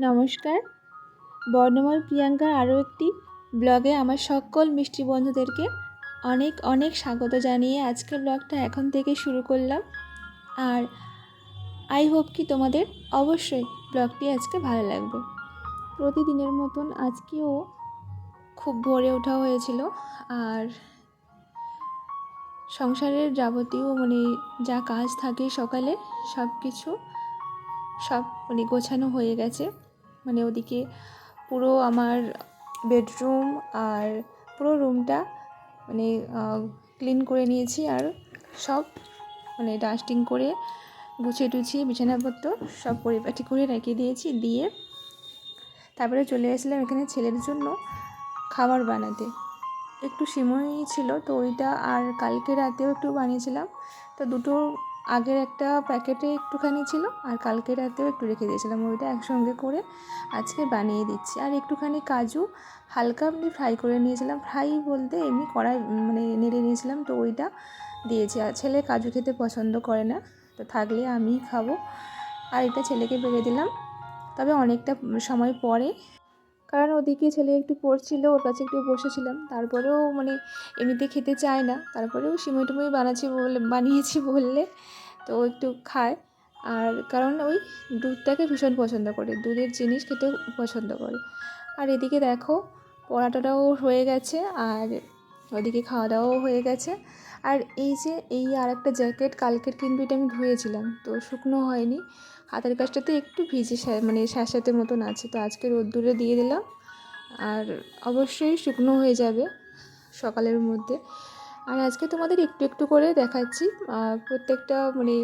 নমস্কার। বর্ণময় প্রিয়াঙ্কার আরও একটি ব্লগে আমার সকল মিষ্টি বন্ধুদেরকে অনেক অনেক স্বাগত জানিয়ে আজকের ব্লগটা এখন থেকে শুরু করলাম। আর আই হোপ কি তোমাদের অবশ্যই ব্লগটি আজকে ভালো লাগবে। প্রতিদিনের মতন আজকেও খুব ভোরে ওঠা হয়েছিল আর সংসারের যাবতীয় মানে যা কাজ থাকে সকালে সব কিছু সব মানে গোছানো হয়ে গেছে। মানে ওদিকে পুরো আমার বেডরুম আর পুরো রুমটা মানে ক্লিন করে নিয়েছি আর সব মানে ডাস্টিং করে গুছিয়ে টুছিয়ে বিছানাপত্র সব পরিপাটি করে রেখে দিয়েছি দিয়ে তারপরে চলে এসেছিলাম এখানে ছেলের জন্য খাবার বানাতে। একটু সিমই ছিল তো ওইটা আর কালকে রাতেও একটু বানিয়েছিলাম। তো দুটো আগের একটা প্যাকেটে একটুখানি ছিল আর কালকে রাতেও একটু রেখে দিয়েছিলাম ওইটা একসঙ্গে করে আজকে বানিয়ে দিচ্ছি। আর একটুখানি কাজু হালকা এমনি ফ্রাই করে নিয়েছিলাম। ফ্রাই বলতে এমনি কড়াই মানে নেড়ে নিয়েছিলাম তো ওইটা দিয়েছি। আর ছেলে কাজু খেতে পছন্দ করে না, তো থাকলে আমিই খাব। আর এটা ছেলেকে বেড়ে দিলাম। তবে অনেকটা সময় পরে কারণ ওদিকে ছেলে একটু পড়ছিল, ওর কাছে একটু বসেছিলাম। তারপরেও মানে এমনিতে খেতে চায় না। তারপরেও সিমই টুমই বানাচ্ছি বলে, বানিয়েছি বললে, তো একটু খায়। আর কারণ ওই দুধটাকে ভীষণ পছন্দ করে। দুধের জিনিস খেতে পছন্দ করে। আর এদিকে দেখো পড়াটাও হয়ে গেছে আর ওদিকে খাওয়া দাওয়াও হয়ে গেছে। আর এই যে এই আর একটা জ্যাকেট, কালকের কিন্তু এটা আমি ধুয়েছিলাম, তো শুকনো হয়নি। হাতের কাজটাতে একটু ভিজে মানে স্যাঁতস্যাঁতে মতন আছে, তো আজকে রোদ্দুরে দিয়ে দিলাম। আর অবশ্যই শুকনো হয়ে যাবে সকালের মধ্যে। আর আজকে তোমাদের একটু একটু করে দেখাচ্ছি। প্রত্যেকটা মানে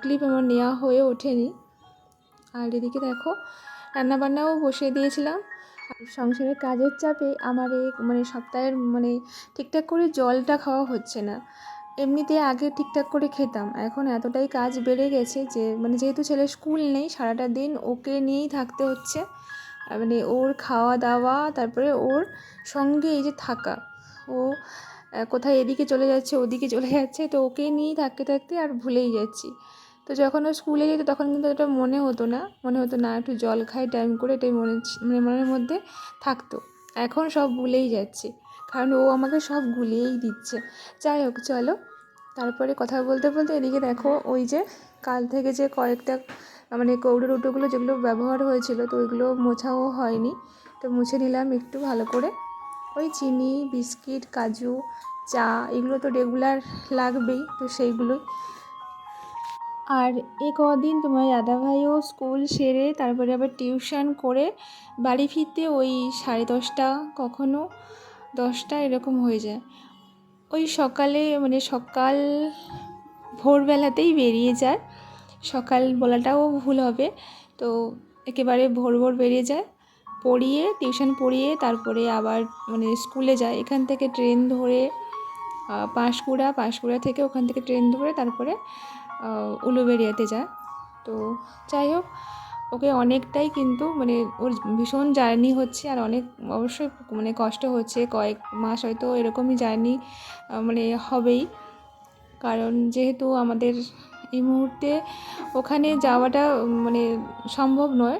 ক্লিপ আমার নেওয়া হয়ে ওঠেনি। আর এদিকে দেখো, রান্নাবান্নাও বসিয়ে দিয়েছিলাম। সংসারের কাজের চাপে আমার এই মানে সপ্তাহের মানে ঠিকঠাক করে জলটা খাওয়া হচ্ছে না। এমনিতে আগে ঠিকঠাক করে খেতাম। এখন এতটাই কাজ বেড়ে গেছে যে মানে যেহেতু ছেলে স্কুল নেই, সারাটা দিন ওকে নিয়েই থাকতে হচ্ছে। মানে ওর খাওয়া দাওয়া তারপরে ওর সঙ্গে এই যে থাকা। ও কোথায় এদিকে চলে যাচ্ছে, ওদিকে চলে যাচ্ছে, তো ওকে নিয়েই থাকতে থাকতে আর ভুলেই যাচ্ছি। তো যখন ও স্কুলে যেত, তখন কিন্তু এটা মনে হতো না। মনে হতো, না, একটু জল খাই টাইম করে এটাই মনে মানে মনের মধ্যে থাকতো। এখন সব ভুলেই যাচ্ছে। কারণ ও আমাকে সব গুলিয়েই দিচ্ছে। যাই হোক, চলো। তারপরে কথা বলতে বলতে এদিকে দেখো, ওই যে কাল থেকে যে কয়েকটা মানে কৌটো টুটোগুলো যেগুলো ব্যবহার হয়েছিল, তো ওইগুলো মোছাও হয়নি। তো মুছে নিলাম একটু ভালো করে। ওই চিনি, বিস্কিট, কাজু, চা, এগুলো তো রেগুলার লাগবেই, তো সেইগুলোই। আর এ কদিন তোমার দাদাভাইও স্কুল সেরে, তারপরে আবার টিউশন করে বাড়ি ফিরতে ওই সাড়ে দশটা কখনো দশটা এরকম হয়ে যায়। ওই সকালে মানে সকাল ভোরবেলাতেই বেরিয়ে যায়। সকাল বলাটাও ভুল হবে। তো একেবারে ভোর ভোর বেরিয়ে যায়। পড়িয়ে, টিউশন পড়িয়ে তারপরে আবার মানে স্কুলে যায়। এখান থেকে ট্রেন ধরে পাঁশকুড়া পাঁশকুড়া থেকে ওখান থেকে ট্রেন ধরে তারপরে উলুবেড়িয়াতে যায়। তো যাই হোক ওকে অনেকটাই কিন্তু মানে ওর ভীষণ জার্নি হচ্ছে আর অনেক অবশ্যই মানে কষ্ট হচ্ছে। কয়েক মাস হয়তো এরকমই জার্নি মানে হবেই। কারণ যেহেতু আমাদের এই মুহূর্তে ওখানে যাওয়াটা মানে সম্ভব নয়।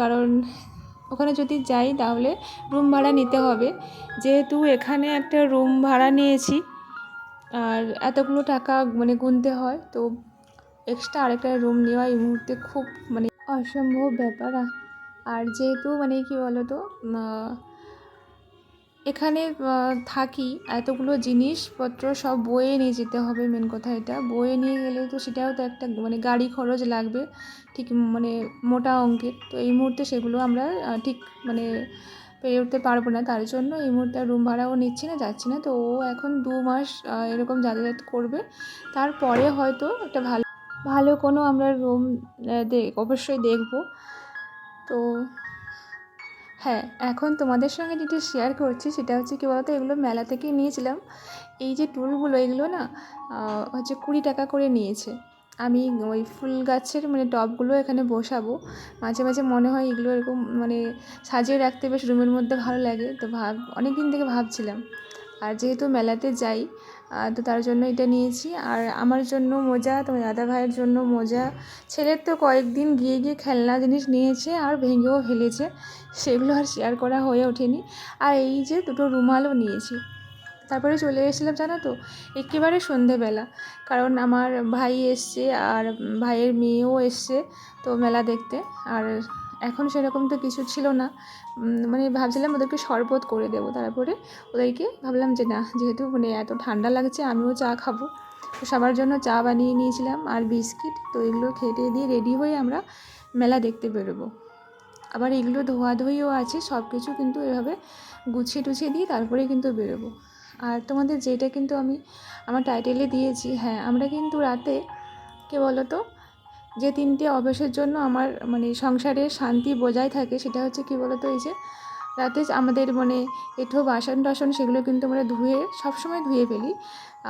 কারণ ওখানে যদি যাই তাহলে রুম ভাড়া নিতে হবে। যেহেতু এখানে একটা রুম ভাড়া নিয়েছি আর এতগুলো টাকা মানে গুনতে হয়, তো এক্সট্রা আরেকটা রুম নেওয়া এই মুহূর্তে খুব মানে অসম্ভব ব্যাপার। আর যেহেতু মানে কি বলো তো এখানে থাকি, এতগুলো জিনিসপত্র সব বয়ে নিয়ে যেতে হবে মেন কথা এটা। বয়ে নিয়ে গেলে তো সেটাও তো একটা মানে গাড়ি খরচ লাগবে, ঠিক মানে মোটা অঙ্কের। তো এই মুহূর্তে সেগুলো আমরা ঠিক মানে পেরে উঠতে পারব না। তার জন্য এই মুহূর্তে রুম ভাড়াও নিচ্ছি না, যাচ্ছি না। তো ও এখন দু মাস এরকম যাতায়াত করবে। তারপরে হয়তো একটা ভালো ভালো কোনো আমরা রুম অবশ্যই দেখব। তো হ্যাঁ এখন তোমাদের সঙ্গে যেটা শেয়ার করছি সেটা হচ্ছে কী বলতো, এগুলো মেলা থেকে নিয়েছিলাম। এই যে টুলগুলো এগুলো না হচ্ছে কুড়ি টাকা করে নিয়েছে। আমি ওই ফুল গাছের মানে টবগুলো এখানে বসাবো। মাঝে মাঝে মনে হয় এগুলো এরকম মানে সাজিয়ে রাখতে বেশ রুমের মধ্যে ভালো লাগে। তো ভাব অনেক দিন থেকে ভাবছিলাম। আর যেহেতু মেলাতে যাই তো তার জন্য এটা নিয়েছি। আর আমার জন্য মোজা, তোমার দাদা ভাইয়ের জন্য মোজা। ছেলের তো কয়েকদিন গিয়ে গিয়ে খেলনা জিনিস নিয়েছে আর ভেঙেও ফেলেছে। সেগুলো আর শেয়ার করা হয়ে ওঠেনি। আর এই যে দুটো রুমালও নিয়েছি। তারপরে চলে এসেছিলাম, জানো তো? একেবারে সন্ধেবেলা। কারণ আমার ভাই এসছে আর ভাইয়ের মেয়েও এসছে তো মেলা দেখতে। আর এখন সেরকম তো কিছু ছিল না। মানে ভাবছিলাম ওদেরকে শরবত করে দেবো। তারপরে ওদেরকে ভাবলাম যে না, যেহেতু মানে এত ঠান্ডা লাগছে, আমিও চা খাব। তো সবার জন্য চা বানিয়ে নিয়েছিলাম আর বিস্কিট। তো এগুলো খেতে দিয়ে রেডি হয়ে আমরা মেলা দেখতে বেরোবো। আবার এগুলো ধোয়াধুয়িও আছে সব কিছু কিন্তু এভাবে গুছিয়ে টুছিয়ে দিয়ে তারপরে কিন্তু বেরোবো। আর তোমাদের যেটা কিন্তু আমি আমার টাইটেলে দিয়েছি হ্যাঁ আমরা কিন্তু রাতে, কে বলো তো যে তিনটে অভ্যাসের জন্য আমার মানে সংসারে শান্তি বজায় থাকে সেটা হচ্ছে কি বলতো, এই যে রাতে আমাদের মানে এঁঠো বাসন টাসন সেগুলো কিন্তু আমরা ধুয়ে সবসময় ধুয়ে ফেলি।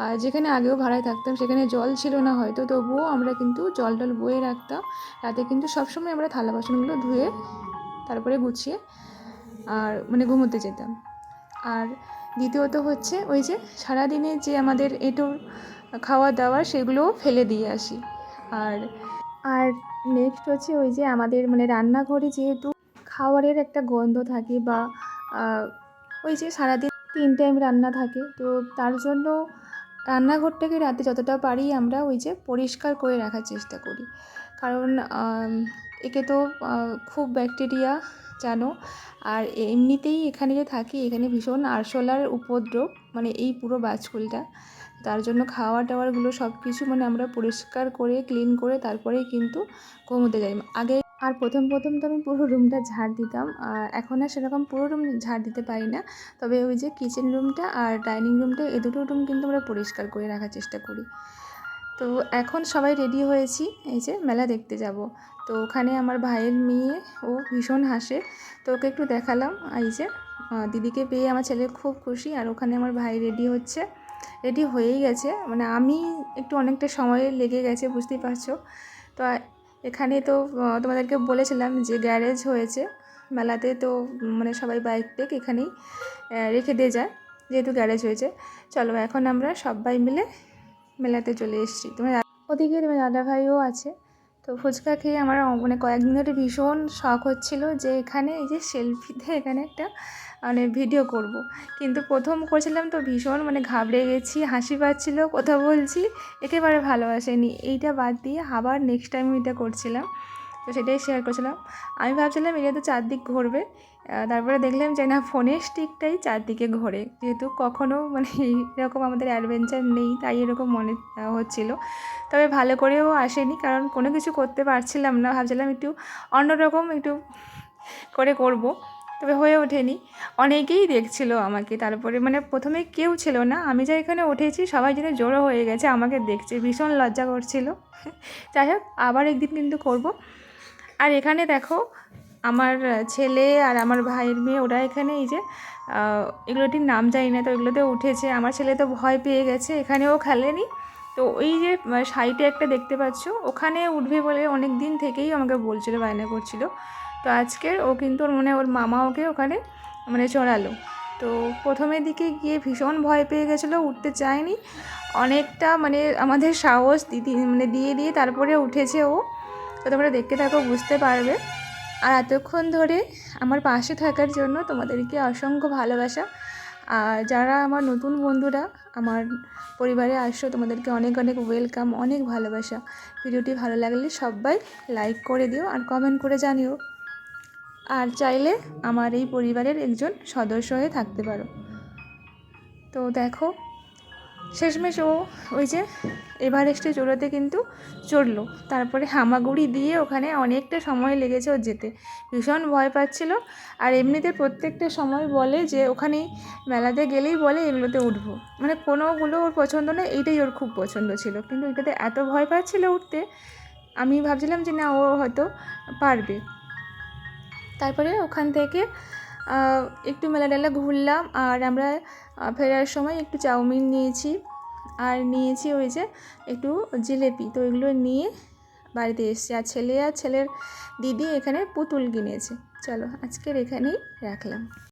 আর যেখানে আগেও ভাড়ায় থাকতাম সেখানে জল ছিল না হয়তো, তবুও আমরা কিন্তু জল টল বয়ে রাখতাম। রাতে কিন্তু সবসময় আমরা থালা বাসনগুলো ধুয়ে তারপরে গুছিয়ে আর মানে ঘুমোতে যেতাম। আর দ্বিতীয়ত হচ্ছে ওই যে সারাদিনে যে আমাদের এঁটোর খাওয়া দাওয়া সেগুলোও ফেলে দিয়ে আসি। আর আর নেক্সট হচ্ছে ওই যে আমাদের মানে রান্নাঘরে যেহেতু খাবারের একটা গন্ধ থাকে বা ওই যে সারাদিন তিন টাইম রান্না থাকে, তো তার জন্য রান্নাঘরটাকে রাতে যতটা পারি আমরা ওই যে পরিষ্কার করে রাখার চেষ্টা করি। কারণ একে তো খুব ব্যাকটেরিয়া জানো, আর এমনিতেই এখানে যে থাকি এখানে ভীষণ আরশোলার উপদ্রব মানে এই পুরো বাজকুলটা তার জন্য খাওয়া টাওয়ারগুলো সব কিছু মানে আমরা পরিষ্কার করে ক্লিন করে তারপরেই কিন্তু ঘুমোতে যাই। আগে আর প্রথম প্রথম তো আমি পুরো রুমটা ঝাড় দিতাম। আর এখন আর সেরকম পুরো রুম ঝাড় দিতে পারি না। তবে ওই যে কিচেন রুমটা আর ডাইনিং রুমটা এ দুটো রুম কিন্তু আমরা পরিষ্কার করে রাখার চেষ্টা করি। তো এখন সবাই রেডি হয়েছি, এই যে মেলা দেখতে যাব। তো ওখানে আমার ভাইয়ের মেয়ে, ও ভীষণ হাসে। তো ওকে একটু দেখালাম, এই যে দিদিকে পেয়ে আমার ছেলে খুব খুশি। আর ওখানে আমার ভাই রেডি হচ্ছে। রেডি হয়েই গেছে। মানে আমি একটু অনেকটা সময় লেগে গেছে, বুঝতেই পারছ। তো এখানে তো তোমাদেরকে বলেছিলাম যে গ্যারেজ হয়েছে। মেলাতে তো মানে সবাই বাইক টেক এখানেই রেখে দিয়ে যায়, যেহেতু গ্যারেজ হয়েছে। চলো এখন আমরা সবাই মিলে মেলাতে চলে এসেছি। তোমার ওদিকে তোমার দাদা ভাইও আছে। তো ফুচকা খেয়ে আমার মানে কয়েকদিন ধরে ভীষণ শখ হচ্ছিল যে এখানে এই যে সেলফিতে এখানে একটা মানে ভিডিও করব। কিন্তু প্রথম করেছিলাম তো ভীষণ মানে ঘাবড়ে গেছি, হাসি পাচ্ছিল, কথা বলছি, একেবারে ভালোবাসেনি। এইটা বাদ দিয়ে আবার নেক্সট টাইম এটা করছিলাম। তো সেটাই শেয়ার করছিলাম। আমি ভাবছিলাম এটা তো চারদিক ঘুরবে। তারপরে দেখলাম যে না, ফোনের স্টিকটাই চারদিকে ঘোরে। যেহেতু কখনও মানে এরকম আমাদের অ্যাডভেঞ্চার নেই, তাই এরকম মনে হচ্ছিল। তবে ভালো করেও আসেনি, কারণ কোনো কিছু করতে পারছিলাম না। ভাবছিলাম একটু অন্যরকম একটু করে করব। তবে হয়ে ওঠেনি। অনেকেই দেখছিল আমাকে। তারপরে মানে প্রথমে কেউ ছিল না। আমি যা এখানে উঠেছি, সবাই যেন জড়ো হয়ে গেছে, আমাকে দেখছে, ভীষণ লজ্জা করছিল। যাই হোক, আবার একদিন কিন্তু করব। আর এখানে দেখো, আমার ছেলে আর আমার ভাইয়ের মেয়ে, ওরা এখানে এই যে এগুলোটির নাম জানি না, তো এগুলোতে উঠেছে। আমার ছেলে তো ভয় পেয়ে গেছে, এখানেও খেলেনি। তো ওই যে সাইটে একটা দেখতে পাচ্ছ, ওখানে উঠবে বলে অনেক দিন থেকেই আমাকে বলছিল, বায়না করছিল। তো আজকের ও কিন্তু ওর মনে, ওর মামা ওকে ওখানে মানে চড়ালো। তো প্রথমের দিকে গিয়ে ভীষণ ভয় পেয়ে গেছিল, উঠতে চায়নি। অনেকটা মানে আমাদের সাহস দিদি মানে দিয়ে দিয়ে তারপরে উঠেছে ও। তো তোমরা দেখতে থাকো, বুঝতে পারবে। আর এতক্ষণ ধরে আমার পাশে থাকার জন্য তোমাদেরকে অসংখ্য ভালোবাসা। আর যারা আমার নতুন বন্ধুরা, আমার পরিবারে আসছো, তোমাদেরকে অনেক অনেক ওয়েলকাম অনেক ভালোবাসা। ভিডিওটি ভালো লাগলে সবাই লাইক করে দিও আর কমেন্ট করে জানিও। আর চাইলে আমার এই পরিবারের একজন সদস্য হয়ে থাকতে পারো। তো দেখো, শেষমেশ ও ওই যে এভারেস্টে চড়োতে কিন্তু চড়লো। তারপরে হামাগুড়ি দিয়ে ওখানে অনেকটা সময় লেগেছে ওর যেতে। ভীষণ ভয় পাচ্ছিল। আর এমনিতে প্রত্যেকটা সময় বলে যে, ওখানে মেলাতে গেলেই বলে এগুলোতে উঠবো। মানে কোনোগুলো ওর পছন্দ না এইটাই ওর খুব পছন্দ ছিল। কিন্তু এটাতে এত ভয় পাচ্ছিল উঠতে, আমি ভাবছিলাম যে না, ও হয়তো পারবে। তারপরে ওখান থেকে একটু মেলা টেলা ঘুরলাম আর আমরা ফেরার সময় একটু চাউমিন নিয়েছি। আর নিয়েছি ওই যে একটু জিলেপি, তো এগুলো নিয়ে বাড়িতে এসছি। আর ছেলে আর ছেলের দিদি এখানে পুতুল কিনেছে। চলো আজকের এখানেই রাখলাম।